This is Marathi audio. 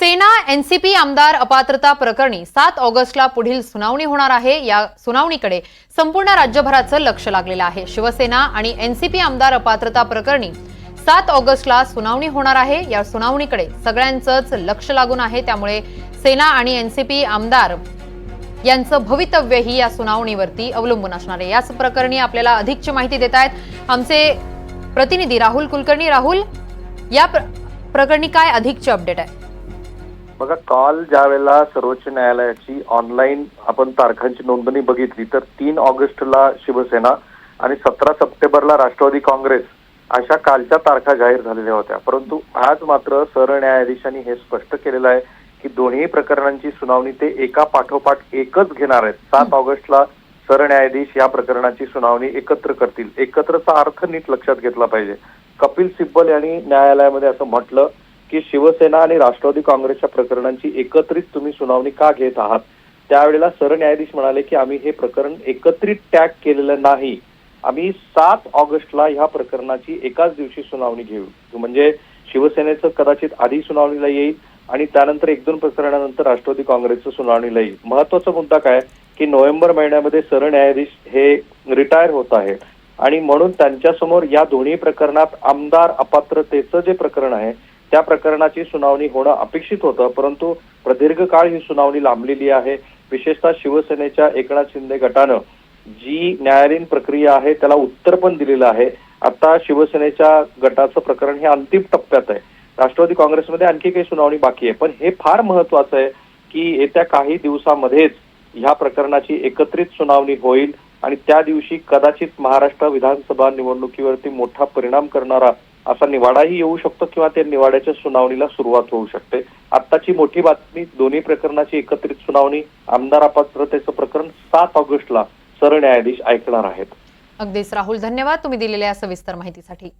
सेना एनसीपी आमदार अपात्रता प्रकरणी सात ऑगस्टला पुढील सुनावणी होणार आहे. या सुनावणीकडे संपूर्ण राज्यभराचं लक्ष लागलेलं आहे. शिवसेना आणि एनसीपी आमदार अपात्रता प्रकरणी सात ऑगस्टला सुनावणी होणार आहे. या सुनावणीकडे सगळ्यांचंच लक्ष लागून आहे. त्यामुळे सेना आणि एनसीपी आमदार यांचं भवितव्यही या सुनावणीवरती अवलंबून असणार आहे. याच प्रकरणी आपल्याला अधिकची माहिती देत आहेत आमचे प्रतिनिधी राहुल कुलकर्णी. राहुल या प्र- प्रकरणी काय अधिकचे अपडेट आहे? बघा काल ज्या वेळेला सर्वोच्च न्यायालयाची ऑनलाईन आपण तारखांची नोंदणी बघितली तर तीन ऑगस्टला शिवसेना आणि सतरा सप्टेंबरला राष्ट्रवादी काँग्रेस अशा कालच्या तारखा जाहीर झालेल्या होत्या. परंतु आज मात्र सरन्यायाधीशांनी हे स्पष्ट केलेलं आहे की दोन्ही प्रकरणांची सुनावणी ते एका पाठोपाठ एकच घेणार आहेत. सात ऑगस्टला सरन्यायाधीश या प्रकरणाची सुनावणी एकत्र करतील. एकत्रचा अर्थ नीट लक्षात घेतला पाहिजे. कपिल सिब्बल यांनी न्यायालयामध्ये असं म्हटलं की शिवसेना आणि राष्ट्रवादी काँग्रेसच्या प्रकरणांची एकत्रित तुम्ही सुनावणी का घेत आहात? त्यावेळेला सरन्यायाधीश म्हणाले की आम्ही हे प्रकरण एकत्रित टॅग केलेलं नाही. आम्ही सात ऑगस्टला ह्या प्रकरणाची एकाच दिवशी सुनावणी घेऊ. म्हणजे शिवसेनेचं कदाचित आधी सुनावणीला येईल आणि त्यानंतर एक दोन प्रकरणानंतर राष्ट्रवादी काँग्रेसचं सुनावणीला येईल. महत्त्वाचा मुद्दा काय? की नोव्हेंबर महिन्यामध्ये सरन्यायाधीश हे रिटायर होत आहेत आणि म्हणून त्यांच्यासमोर या दोन्ही प्रकरणात आमदार अपात्रतेचं जे प्रकरण आहे त्या प्रकरणाची सुनावणी होणं अपेक्षित होतं परंतु प्रदीर्घ काळ ही सुनावणी लांबलेली आहे. विशेषतः शिवसेनेच्या एकनाथ शिंदे गटानं जी न्यायालयीन प्रक्रिया आहे त्याला उत्तर पण दिलेलं आहे. आता शिवसेनेच्या गटाचं प्रकरण हे अंतिम टप्प्यात आहे. राष्ट्रवादी काँग्रेसमध्ये आणखी काही सुनावणी बाकी आहे पण हे फार महत्वाचं आहे की येत्या काही दिवसामध्येच ह्या प्रकरणाची एकत्रित सुनावणी होईल आणि त्या दिवशी कदाचित महाराष्ट्र विधानसभा निवडणुकीवरती मोठा परिणाम करणारा असा निवाडाही येऊ शकतो किंवा त्या निवाड्याच्या सुनावणीला सुरुवात होऊ शकते. आत्ताची मोठी बातमी दोन्ही प्रकरणाची एकत्रित सुनावणी आमदार अपात्रतेचं प्रकरण सात ऑगस्टला सरन्यायाधीश ऐकणार आहेत. अगदीच राहुल धन्यवाद तुम्ही दिलेल्या सविस्तर माहितीसाठी.